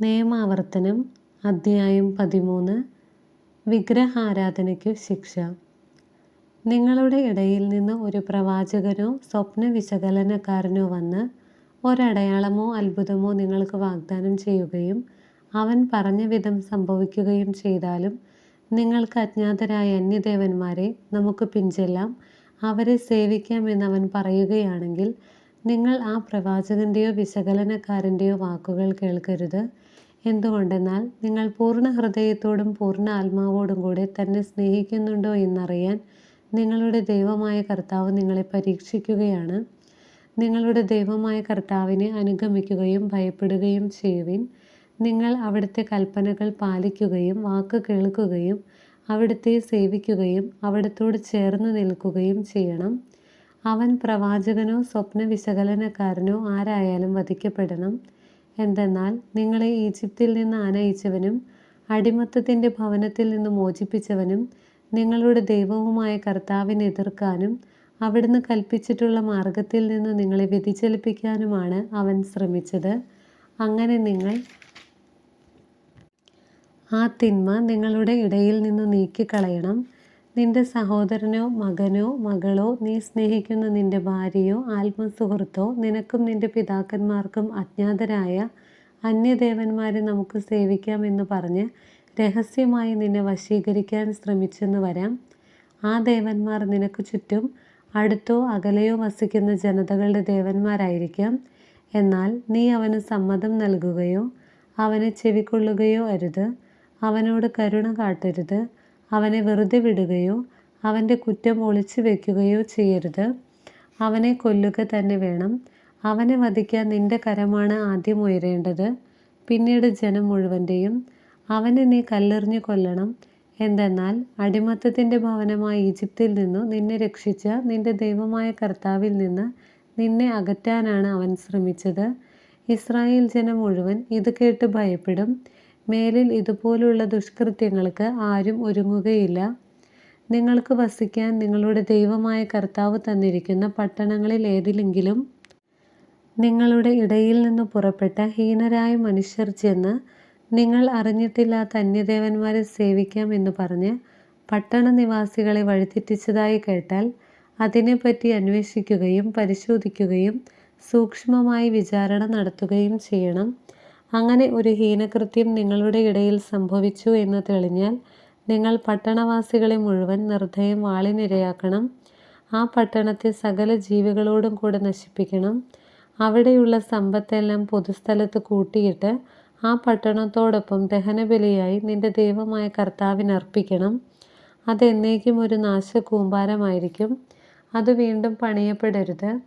നിയമാവർത്തനം അദ്ധ്യായം പതിമൂന്ന് വിഗ്രഹാരാധനയ്ക്കു ശിക്ഷ. നിങ്ങളുടെ ഇടയിൽ നിന്ന് ഒരു പ്രവാചകനോ സ്വപ്ന വിശകലനക്കാരനോ വന്ന് ഒരടയാളമോ അത്ഭുതമോ നിങ്ങൾക്ക് വാഗ്ദാനം ചെയ്യുകയും അവൻ പറഞ്ഞ വിധം സംഭവിക്കുകയും ചെയ്താലും നിങ്ങൾക്ക് അജ്ഞാതരായ അന്യദേവന്മാരെ നമുക്ക് പിഞ്ചെല്ലാം അവരെ സേവിക്കാമെന്ന് അവൻ പറയുകയാണെങ്കിൽ നിങ്ങൾ ആ പ്രവാചകന്റെയോ വിശകലനക്കാരന്റെയോ വാക്കുകൾ കേൾക്കരുത്. എന്തുകൊണ്ടെന്നാൽ നിങ്ങൾ പൂർണ ഹൃദയത്തോടും പൂർണ ആത്മാവോടും കൂടെ തന്നെ സ്നേഹിക്കുന്നുണ്ടോ എന്നറിയാൻ നിങ്ങളുടെ ദൈവമായ കർത്താവ് നിങ്ങളെ പരീക്ഷിക്കുകയാണ്. നിങ്ങളുടെ ദൈവമായ കർത്താവിനെ അനുഗമിക്കുകയും ഭയപ്പെടുകയും ചെയ്യുവിൻ. നിങ്ങൾ അവിടുത്തെ കൽപ്പനകൾ പാലിക്കുകയും വാക്ക് കേൾക്കുകയും അവിടുത്തെ സേവിക്കുകയും അവിടത്തോട് ചേർന്ന് നിൽക്കുകയും ചെയ്യണം. അവൻ പ്രവാചകനോ സ്വപ്ന വിശകലനക്കാരനോ ആരായാലും വധിക്കപ്പെടണം. എന്തെന്നാൽ നിങ്ങളെ ഈജിപ്തിൽ നിന്ന് ആനയിച്ചവനും അടിമത്തത്തിന്റെ ഭവനത്തിൽ നിന്ന് മോചിപ്പിച്ചവനും നിങ്ങളുടെ ദൈവവുമായ കർത്താവിനെ എതിർക്കാനും അവിടുന്ന് കൽപ്പിച്ചിട്ടുള്ള മാർഗത്തിൽ നിന്ന് നിങ്ങളെ വ്യതിചലിപ്പിക്കാനുമാണ് അവൻ ശ്രമിച്ചത്. അങ്ങനെ നിങ്ങൾ ആ തിന്മ നിങ്ങളുടെ ഇടയിൽ നിന്ന് നീക്കിക്കളയണം. നിന്റെ സഹോദരനോ മകനോ മകളോ നീ സ്നേഹിക്കുന്ന നിന്റെ ഭാര്യയോ ആത്മസുഹൃത്തോ നിനക്കും നിന്റെ പിതാക്കന്മാർക്കും അജ്ഞാതരായ അന്യദേവന്മാരെ നമുക്ക് സേവിക്കാമെന്ന് പറഞ്ഞ് രഹസ്യമായി നിന്നെ വശീകരിക്കാൻ ശ്രമിച്ചെന്ന് വരാം. ആ ദേവന്മാർ നിനക്ക് ചുറ്റും അടുത്തോ അകലെയോ വസിക്കുന്ന ജനതകളുടെ ദേവന്മാരായിരിക്കാം. എന്നാൽ നീ അവന് സമ്മതം നൽകുകയോ അവനെ ചെവിക്കൊള്ളുകയോ അരുത്. അവനോട് കരുണ കാട്ടരുത്. അവനെ വെറുതെ വിടുകയോ അവന്റെ കുറ്റം ഒളിച്ചു വയ്ക്കുകയോ ചെയ്യരുത്. അവനെ കൊല്ലുക തന്നെ വേണം. അവനെ വധിക്കാൻ നിന്റെ കരമാണ് ആദ്യം ഉയരേണ്ടത്. പിന്നീട് ജനം മുഴുവന്റെയും അവനെ നീ കല്ലെറിഞ്ഞു കൊല്ലണം. എന്തെന്നാൽ അടിമത്തത്തിന്റെ ഭവനമായ ഈജിപ്തിൽ നിന്നു നിന്നെ രക്ഷിച്ച നിന്റെ ദൈവമായ കർത്താവിൽ നിന്ന് നിന്നെ അകറ്റാനാണ് അവൻ ശ്രമിച്ചത്. ഇസ്രായേൽ ജനം മുഴുവൻ ഇത് കേട്ട് ഭയപ്പെടും. മേലിൽ ഇതുപോലുള്ള ദുഷ്കൃത്യങ്ങൾക്ക് ആരും ഒരുങ്ങുകയില്ല. നിങ്ങൾക്ക് വസിക്കാൻ നിങ്ങളുടെ ദൈവമായ കർത്താവ് തന്നിരിക്കുന്ന പട്ടണങ്ങളിൽ ഏതിലെങ്കിലും നിങ്ങളുടെ ഇടയിൽ നിന്ന് പുറപ്പെട്ട ഹീനരായ മനുഷ്യർ ചെന്ന് നിങ്ങൾ അറിഞ്ഞിട്ടില്ലാത്ത അന്യദേവന്മാരെ സേവിക്കാം എന്ന് പറഞ്ഞ് പട്ടണ നിവാസികളെ വഴിതെറ്റിച്ചതായി കേട്ടാൽ അതിനെപ്പറ്റി അന്വേഷിക്കുകയും പരിശോധിക്കുകയും സൂക്ഷ്മമായി വിചാരണ നടത്തുകയും ചെയ്യണം. അങ്ങനെ ഒരു ഹീനകൃത്യം നിങ്ങളുടെ ഇടയിൽ സംഭവിച്ചു എന്ന് തെളിഞ്ഞാൽ നിങ്ങൾ പട്ടണവാസികളെ മുഴുവൻ നിർദ്ദയം വാളിനിരയാക്കണം. ആ പട്ടണത്തെ സകല ജീവികളോടും കൂടെ നശിപ്പിക്കണം. അവിടെയുള്ള സമ്പത്തെല്ലാം പൊതുസ്ഥലത്ത് കൂട്ടിയിട്ട് ആ പട്ടണത്തോടൊപ്പം ദഹനബലിയായി നിന്റെ ദൈവമായ കർത്താവിന് അർപ്പിക്കണം. അതെന്നേക്കും ഒരു നാശകൂമ്പാരമായിരിക്കും. അത് വീണ്ടും പണിയപ്പെടരുത്.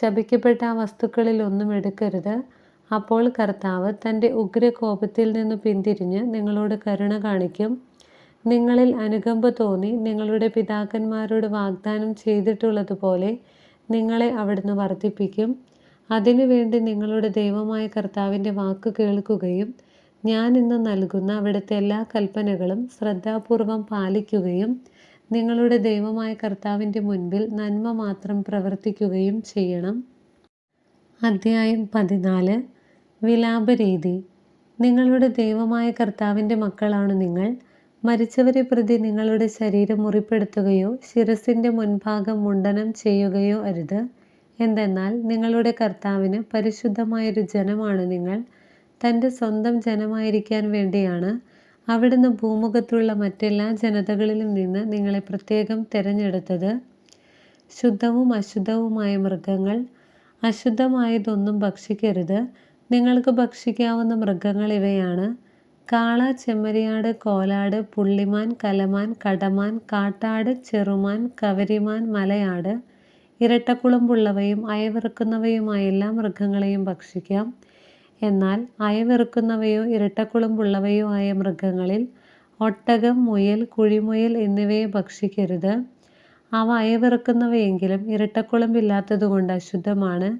ശപിക്കപ്പെട്ട ആ വസ്തുക്കളിൽ ഒന്നും എടുക്കരുത്. അപ്പോൾ കർത്താവ് തന്റെ ഉഗ്രകോപത്തിൽ നിന്ന് പിന്തിരിഞ്ഞ് നിങ്ങളോട് കരുണ കാണിക്കും. നിങ്ങളിൽ അനുകമ്പ തോന്നി നിങ്ങളുടെ പിതാക്കന്മാരോട് വാഗ്ദാനം ചെയ്തിട്ടുള്ളതുപോലെ നിങ്ങളെ അവിടുന്ന് വർദ്ധിപ്പിക്കും. അതിനുവേണ്ടി നിങ്ങളുടെ ദൈവമായ കർത്താവിന്റെ വാക്ക് കേൾക്കുകയും ഞാൻ ഇന്ന് നൽകുന്ന അവിടുത്തെ എല്ലാ കൽപ്പനകളും ശ്രദ്ധാപൂർവം പാലിക്കുകയും നിങ്ങളുടെ ദൈവമായ കർത്താവിന്റെ മുൻപിൽ നന്മ മാത്രം പ്രവർത്തിക്കുകയും ചെയ്യണം. അധ്യായം പതിനാല്. വിലാപരീതി. നിങ്ങളുടെ ദൈവമായ കർത്താവിന്റെ മക്കളാണ് നിങ്ങൾ. മരിച്ചവരെ പ്രതി നിങ്ങളുടെ ശരീരം മുറിപ്പെടുത്തുകയോ ശിരസിന്റെ മുൻഭാഗം മുണ്ടനം ചെയ്യുകയോ അരുത്. എന്തെന്നാൽ നിങ്ങളുടെ കർത്താവിന് പരിശുദ്ധമായൊരു ജനമാണ് നിങ്ങൾ. തന്റെ സ്വന്തം ജനമായിരിക്കാൻ വേണ്ടിയാണ്. അവിടുന്ന് ഭൂമുഖത്തുള്ള മറ്റെല്ലാ ജനതകളിലും നിന്ന് നിങ്ങളെ പ്രത്യേകം തിരഞ്ഞെടുത്തത്. ശുദ്ധവും അശുദ്ധവുമായ മൃഗങ്ങൾ. അശുദ്ധമായതൊന്നും ഭക്ഷിക്കരുത്. നിങ്ങൾക്ക് ഭക്ഷിക്കാവുന്ന മൃഗങ്ങൾ ഇവയാണ്. കാള ചെമ്മരിയാട് കോലാട് പുള്ളിമാൻ കലമാൻ കടമാൻ കാട്ടാട് ചെറുമാൻ കവരിമാൻ മലയാട്. ഇരട്ടക്കുളമ്പുള്ളവയും അയവിറക്കുന്നവയുമായ എല്ലാ മൃഗങ്ങളെയും ഭക്ഷിക്കാം. എന്നാൽ അയവിറക്കുന്നവയോ ഇരട്ടക്കുളമ്പുള്ളവയോ ആയ മൃഗങ്ങളിൽ ഒട്ടകം മുയൽ കുഴിമുയൽ എന്നിവയെ ഭക്ഷിക്കരുത്. അവ അയവിറക്കുന്നവയെങ്കിലും ഇരട്ടക്കുളമ്പില്ലാത്തതുകൊണ്ട് അശുദ്ധമാണ്.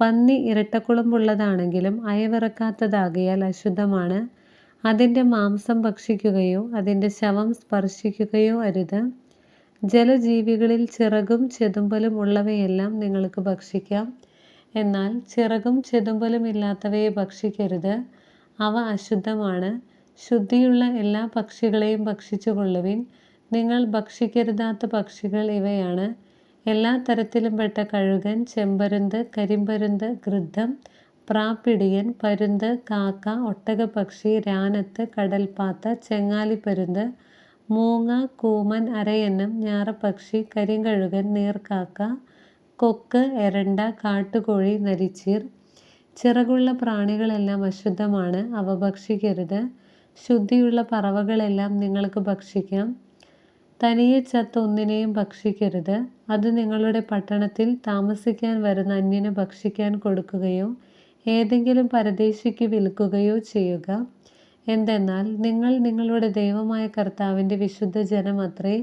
പന്നി ഇരട്ടക്കുളമ്പുള്ളതാണെങ്കിലും അയവിറക്കാത്തതാകിയാൽ അശുദ്ധമാണ്. അതിന്റെ മാംസം ഭക്ഷിക്കുകയോ അതിന്റെ ശവം സ്പർശിക്കുകയോ അരുത്. ജലജീവികളിൽ ചിറകും ചെതുമ്പലും ഉള്ളവയെല്ലാം നിങ്ങൾക്ക് ഭക്ഷിക്കാം. എന്നാൽ ചിറകും ചെതുമ്പലും ഇല്ലാത്തവയെ ഭക്ഷിക്കരുത്. അവ അശുദ്ധമാണ്. ശുദ്ധിയുള്ള എല്ലാ പക്ഷികളെയും ഭക്ഷിച്ചു കൊള്ളുവിൻ നിങ്ങൾ ഭക്ഷിക്കരുതാത്ത പക്ഷികൾ ഇവയാണ്. എല്ലാ തരത്തിലും പെട്ട കഴുകൻ ചെമ്പരുന്ത് കരിമ്പരുന്ത് ഗൃദ്ധം പ്രാപ്പിടിയൻ പരുന്ത് കാക്ക ഒട്ടകപ്പക്ഷി രാനത്ത് കടൽപ്പാത്ത ചെങ്ങാലിപ്പരുന്ത് മൂങ്ങ കൂമൻ അരയന്നം ഞാറപ്പക്ഷി കരിങ്കഴുകൻ നീർക്കാക്ക കൊക്ക് എരണ്ട കാട്ടുകോഴി നരിച്ചീർ ചിറകുള്ള പ്രാണികളെല്ലാം അശുദ്ധമാണ്. അവ ഭക്ഷിക്കരുത്. ശുദ്ധിയുള്ള പറവകളെല്ലാം നിങ്ങൾക്ക് ഭക്ഷിക്കാം. തനിയെ ചത്ത ഒന്നിനെയും ഭക്ഷിക്കരുത്. അത് നിങ്ങളുടെ പട്ടണത്തിൽ താമസിക്കാൻ വരുന്ന അന്യനെ ഭക്ഷിക്കാൻ കൊടുക്കുകയോ ഏതെങ്കിലും പരദേശിക്ക് വിൽക്കുകയോ ചെയ്യുക. എന്തെന്നാൽ നിങ്ങൾ നിങ്ങളുടെ ദൈവമായ കർത്താവിന്റെ വിശുദ്ധ ജനമത്രേ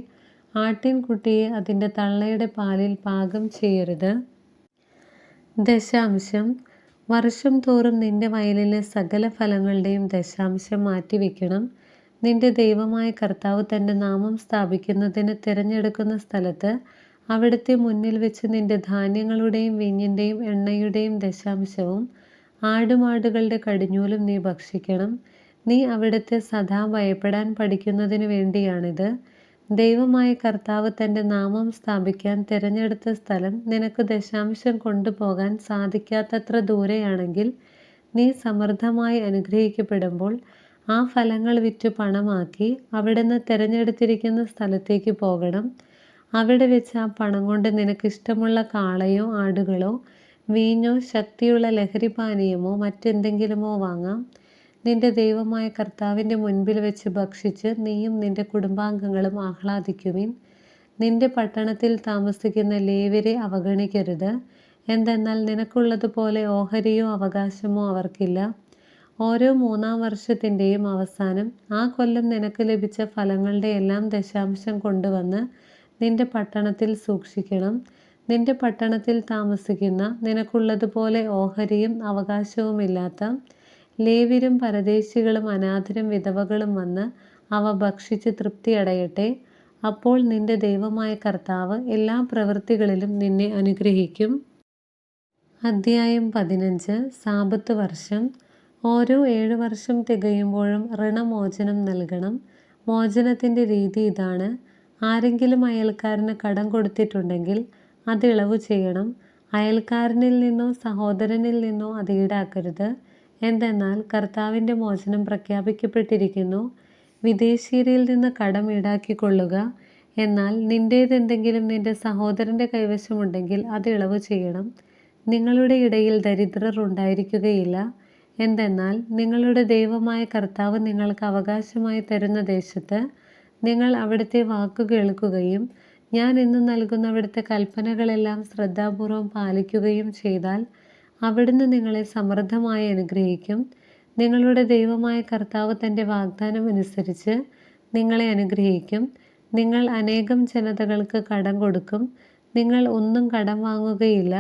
ആട്ടിൻകുട്ടിയെ അതിന്റെ തള്ളയുടെ പാലിൽ പാകം ചെയ്യരുത്. ദശാംശം. വർഷം തോറും നിന്റെ വയലിലെ സകല ഫലങ്ങളുടെയും ദശാംശം മാറ്റിവെക്കണം. നിന്റെ ദൈവമായ കർത്താവ് തന്റെ നാമം സ്ഥാപിക്കുന്നതിന് തിരഞ്ഞെടുക്കുന്ന സ്ഥലത്ത് അവിടുത്തെ മുന്നിൽ വെച്ച് നിന്റെ ധാന്യങ്ങളുടെയും വീഞ്ഞിന്റെയും എണ്ണയുടെയും ദശാംശവും ആടുമാടുകളുടെ കടിഞ്ഞൂലും നീ ഭക്ഷിക്കണം. നീ അവിടുത്തെ സദാ ഭയപ്പെടാൻ പഠിക്കുന്നതിന് വേണ്ടിയാണിത്. ദൈവമായ കർത്താവ് തന്റെ നാമം സ്ഥാപിക്കാൻ തിരഞ്ഞെടുത്ത സ്ഥലം നിനക്ക് ദശാംശം കൊണ്ടുപോകാൻ സാധിക്കാത്തത്ര ദൂരെയാണെങ്കിൽ നീ സമൃദ്ധമായി അനുഗ്രഹിക്കപ്പെടുമ്പോൾ ആ ഫലങ്ങൾ വിറ്റ് പണമാക്കി അവിടുന്ന് തിരഞ്ഞെടുത്തിരിക്കുന്ന സ്ഥലത്തേക്ക് പോകണം. അവിടെ വെച്ച് ആ പണം കൊണ്ട് നിനക്കിഷ്ടമുള്ള കാളയോ ആടുകളോ വീഞ്ഞോ ശക്തിയുള്ള ലഹരിപാനീയമോ മറ്റെന്തെങ്കിലുമോ വാങ്ങാം. നിന്റെ ദൈവമായ കർത്താവിന്റെ മുൻപിൽ വെച്ച് ഭക്ഷിച്ച് നീയും നിന്റെ കുടുംബാംഗങ്ങളും ആഹ്ലാദിക്കുവിൻ. നിന്റെ പട്ടണത്തിൽ താമസിക്കുന്ന ലേവരെ അവഗണിക്കരുത്. എന്തെന്നാൽ നിനക്കുള്ളതുപോലെ ഓഹരിയോ അവകാശമോ അവർക്കില്ല. ഓരോ മൂന്നാം വർഷത്തിന്റെയും അവസാനം ആ കൊല്ലം നിനക്ക് ലഭിച്ച ഫലങ്ങളുടെ എല്ലാം ദശാംശം കൊണ്ടുവന്ന് നിന്റെ പട്ടണത്തിൽ സൂക്ഷിക്കണം. നിന്റെ പട്ടണത്തിൽ താമസിക്കുന്ന നിനക്കുള്ളതുപോലെ ഓഹരിയും അവകാശവുമില്ലാത്ത ലേവ്യരും പരദേശികളും അനാഥരും വിധവകളും വന്ന് അവ ഭക്ഷിച്ച് തൃപ്തിയടയട്ടെ. അപ്പോൾ നിന്റെ ദൈവമായ കർത്താവ് എല്ലാ പ്രവൃത്തികളിലും നിന്നെ അനുഗ്രഹിക്കും. അദ്ധ്യായം പതിനഞ്ച്. സാപത്ത് വർഷം. ഓരോ ഏഴ് വർഷം തികയുമ്പോഴും ഋണമോചനം നൽകണം. മോചനത്തിന്റെ രീതി ഇതാണ്. ആരെങ്കിലും അയൽക്കാരന് കടം കൊടുത്തിട്ടുണ്ടെങ്കിൽ അത് ഇളവ് ചെയ്യണം. അയൽക്കാരനിൽ നിന്നോ സഹോദരനിൽ നിന്നോ അത് ഈടാക്കരുത്. എന്തെന്നാൽ കർത്താവിന്റെ മോചനം പ്രഖ്യാപിക്കപ്പെട്ടിരിക്കുന്നു. വിദേശീയരിൽ നിന്ന് കടം ഈടാക്കിക്കൊള്ളുക. എന്നാൽ നിന്റേതെന്തെങ്കിലും നിന്റെ സഹോദരന്റെ കൈവശമുണ്ടെങ്കിൽ അത് ഇളവ് ചെയ്യണം. നിങ്ങളുടെ ഇടയിൽ ദരിദ്രർ ഉണ്ടായിരിക്കുകയില്ല. എന്തെന്നാൽ നിങ്ങളുടെ ദൈവമായ കർത്താവ് നിങ്ങൾക്ക് അവകാശമായി തരുന്ന ദേശത്ത് നിങ്ങൾ അവിടുത്തെ വാക്കു കേൾക്കുകയും ഞാൻ ഇന്ന് നൽകുന്ന അവിടുത്തെ കൽപ്പനകളെല്ലാം ശ്രദ്ധാപൂർവം പാലിക്കുകയും ചെയ്താൽ അവിടുന്ന് നിങ്ങളെ സമൃദ്ധമായി അനുഗ്രഹിക്കും. നിങ്ങളുടെ ദൈവമായ കർത്താവ് തന്റെ വാഗ്ദാനം അനുസരിച്ച് നിങ്ങളെ അനുഗ്രഹിക്കും. നിങ്ങൾ അനേകം ജനതകൾക്ക് കടം കൊടുക്കും. നിങ്ങൾ ഒന്നും കടം വാങ്ങുകയില്ല.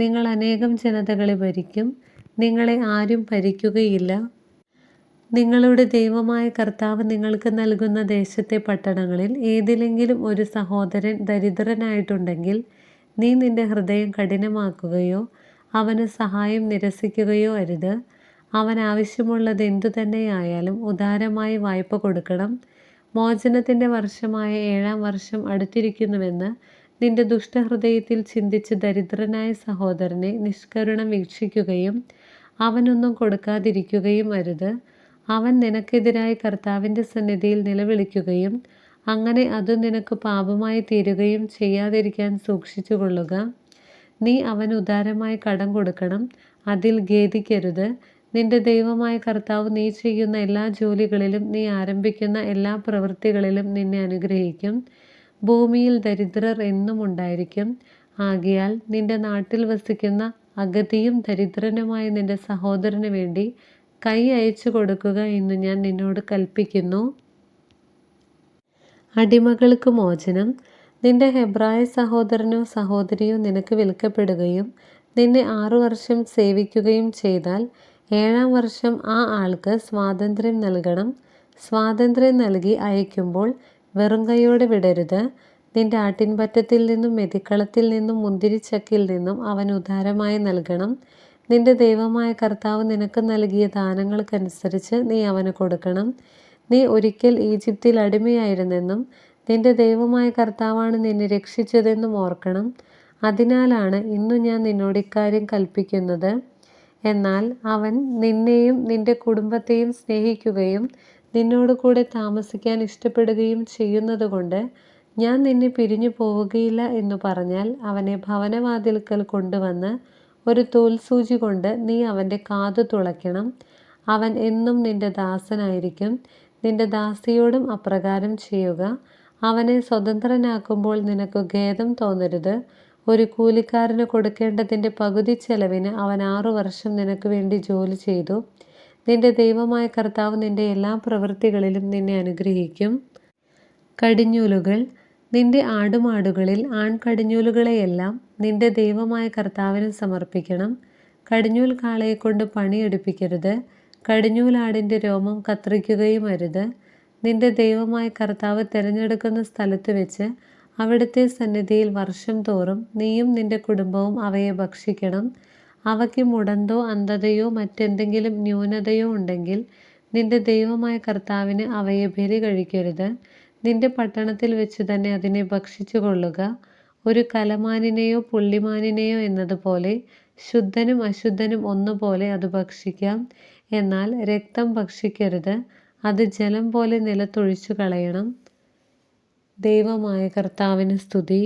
നിങ്ങൾ അനേകം ജനതകളെ ഭരിക്കും. നിങ്ങളെ ആരും ഭരിക്കുകയില്ല. നിങ്ങളുടെ ദൈവമായ കർത്താവ് നിങ്ങൾക്ക് നൽകുന്ന ദേശത്തെ പട്ടണങ്ങളിൽ ഏതിലെങ്കിലും ഒരു സഹോദരൻ ദരിദ്രനായിട്ടുണ്ടെങ്കിൽ നീ നിന്റെ ഹൃദയം കഠിനമാക്കുകയോ അവന് സഹായം നിരസിക്കുകയോ അരുത്. അവൻ ആവശ്യമുള്ളത് എന്തു തന്നെയായാലും ഉദാരമായി വായ്പ കൊടുക്കണം. മോചനത്തിന്റെ വർഷമായ ഏഴാം വർഷം അടുത്തിരിക്കുന്നുവെന്ന് നിന്റെ ദുഷ്ടഹൃദയത്തിൽ ചിന്തിച്ച് ദരിദ്രനായ സഹോദരനെ നിഷ്കരുണം വീക്ഷിക്കുകയും അവനൊന്നും കൊടുക്കാതിരിക്കുകയും അരുത്. അവൻ നിനക്കെതിരായി കർത്താവിന്റെ സന്നിധിയിൽ നിലവിളിക്കുകയും അങ്ങനെ അത് നിനക്ക് പാപമായി തീരുകയും ചെയ്യാതിരിക്കാൻ സൂക്ഷിച്ചു കൊള്ളുക നീ അവന് ഉദാരമായി കടം കൊടുക്കണം. അതിൽ ഖേദിക്കരുത്. നിന്റെ ദൈവമായ കർത്താവ് നീ ചെയ്യുന്ന എല്ലാ ജോലികളിലും നീ ആരംഭിക്കുന്ന എല്ലാ പ്രവൃത്തികളിലും നിന്നെ അനുഗ്രഹിക്കും. ഭൂമിയിൽ ദരിദ്രർ എന്നും ഉണ്ടായിരിക്കും. ആകിയാൽ നിന്റെ നാട്ടിൽ വസിക്കുന്ന അഗതിയും ദരിദ്രനുമായ നിന്റെ സഹോദരന് വേണ്ടി കൈ അയച്ചു കൊടുക്കുക എന്ന് ഞാൻ നിന്നോട് കൽപ്പിക്കുന്നു. അടിമകൾക്ക് മോചനം. നിന്റെ ഹെബ്രായ സഹോദരനോ സഹോദരിയോ നിനക്ക് വിൽക്കപ്പെടുകയും നിന്നെ ആറു വർഷം സേവിക്കുകയും ചെയ്താൽ ഏഴാം വർഷം ആ ആൾക്ക് സ്വാതന്ത്ര്യം നൽകണം. സ്വാതന്ത്ര്യം നൽകി അയക്കുമ്പോൾ വെറും കൈയോടെ വിടരുത്. നിന്റെ ആട്ടിൻപറ്റത്തിൽ നിന്നും മെതിക്കളത്തിൽ നിന്നും മുന്തിരിച്ചക്കിൽ നിന്നും അവൻ ഉദാരമായി നൽകണം. നിന്റെ ദൈവമായ കർത്താവ് നിനക്ക് നൽകിയ ദാനങ്ങൾക്കനുസരിച്ച് നീ അവന് കൊടുക്കണം. നീ ഒരിക്കൽ ഈജിപ്തിൽ അടിമയായിരുന്നെന്നും നിന്റെ ദൈവമായ കർത്താവാണ് നിന്നെ രക്ഷിച്ചതെന്നും ഓർക്കണം. അതിനാലാണ് ഇന്നു ഞാൻ നിന്നോട് ഇക്കാര്യം കൽപ്പിക്കുന്നത്. എന്നാൽ അവൻ നിന്നെയും നിന്റെ കുടുംബത്തെയും സ്നേഹിക്കുകയും നിന്നോട് കൂടെ താമസിക്കാൻ ഇഷ്ടപ്പെടുകയും ചെയ്യുന്നതുകൊണ്ട് ഞാൻ നിന്നെ പിരിഞ്ഞു പോവുകയില്ല എന്നു പറഞ്ഞാൽ അവനെ ഭവനവാതിൽക്കൽ കൊണ്ടുവന്ന് ഒരു തോൽസൂചി കൊണ്ട് നീ അവന്റെ കാതു തുളയ്ക്കണം. അവൻ എന്നും നിന്റെ ദാസനായിരിക്കും. നിന്റെ ദാസിയോടും അപ്രകാരം ചെയ്യുക. അവനെ സ്വതന്ത്രനാക്കുമ്പോൾ നിനക്ക് ഖേദം തോന്നരുത്. ഒരു കൂലിക്കാരന് കൊടുക്കേണ്ടതിന്റെ പകുതി ചെലവിന് അവൻ ആറു വർഷം നിനക്ക് വേണ്ടി ജോലി ചെയ്തു. നിന്റെ ദൈവമായ കർത്താവ് നിന്റെ എല്ലാ പ്രവൃത്തികളിലും നിന്നെ അനുഗ്രഹിക്കും. കടിഞ്ഞൂലുകൾ. നിന്റെ ആടുമാടുകളിൽ ആൺകടിഞ്ഞൂലുകളെയെല്ലാം നിന്റെ ദൈവമായ കർത്താവിന് സമർപ്പിക്കണം. കടിഞ്ഞൂൽ കാളയെക്കൊണ്ട് പണിയെടുപ്പിക്കരുത്. കടിഞ്ഞൂലാടിന്റെ രോമം കത്രിക്കുകയും അരുത്. നിന്റെ ദൈവമായ കർത്താവ് തിരഞ്ഞെടുക്കുന്ന സ്ഥലത്ത് വെച്ച് അവിടുത്തെ സന്നിധിയിൽ വർഷം തോറും നീയും നിന്റെ കുടുംബവും അവയെ ഭക്ഷിക്കണം. അവയ്ക്ക് മുടന്തോ അന്ധതയോ മറ്റെന്തെങ്കിലും ന്യൂനതയോ ഉണ്ടെങ്കിൽ നിന്റെ ദൈവമായ കർത്താവിന് അവയെ ബലി കഴിക്കരുത്. നിന്റെ പട്ടണത്തിൽ വെച്ച് തന്നെ അതിനെ ഭക്ഷിച്ചു കൊള്ളുക. ഒരു കലമാനിനെയോ പുള്ളിമാനിനെയോ എന്നതുപോലെ ശുദ്ധനും അശുദ്ധനും ഒന്നുപോലെ അത് ഭക്ഷിക്കാം. എന്നാൽ രക്തം ഭക്ഷിക്കരുത്. അത് ജലം പോലെ നിലത്തൊഴിച്ചു കളയണം ദൈവമായ കർത്താവിന് സ്തുതി.